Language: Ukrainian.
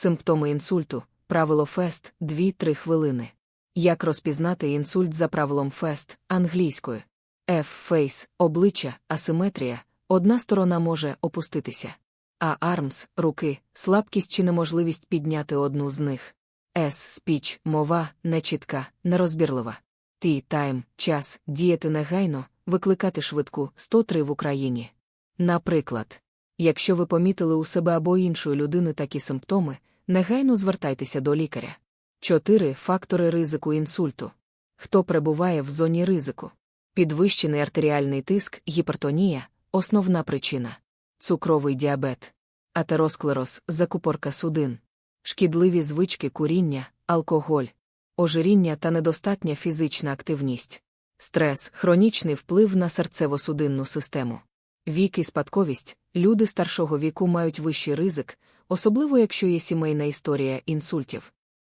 Симптоми інсульту. Правило ФЕСТ 2-3 хвилини. Як розпізнати інсульт за правилом ФЕСТ англійською? F. Фейс, обличчя, асиметрія. Одна сторона може опуститися. А армс руки, слабкість чи неможливість підняти одну з них. С. Спіч, мова, нечітка, нерозбірлива. Т. Тайм, час, діяти негайно, викликати швидку 103 в Україні. Наприклад, якщо ви помітили у себе або іншої людини такі симптоми, негайно звертайтеся до лікаря. 4. Фактори ризику інсульту. Хто перебуває в зоні ризику? Підвищений артеріальний тиск, гіпертонія основна причина. Цукровий діабет, атеросклероз, закупорка судин, шкідливі звички куріння, алкоголь, ожиріння та недостатня фізична активність, стрес, хронічний вплив на серцево-судинну систему. Вік і спадковість люди старшого віку мають вищий ризик, особливо якщо є сімейна історія інсультів.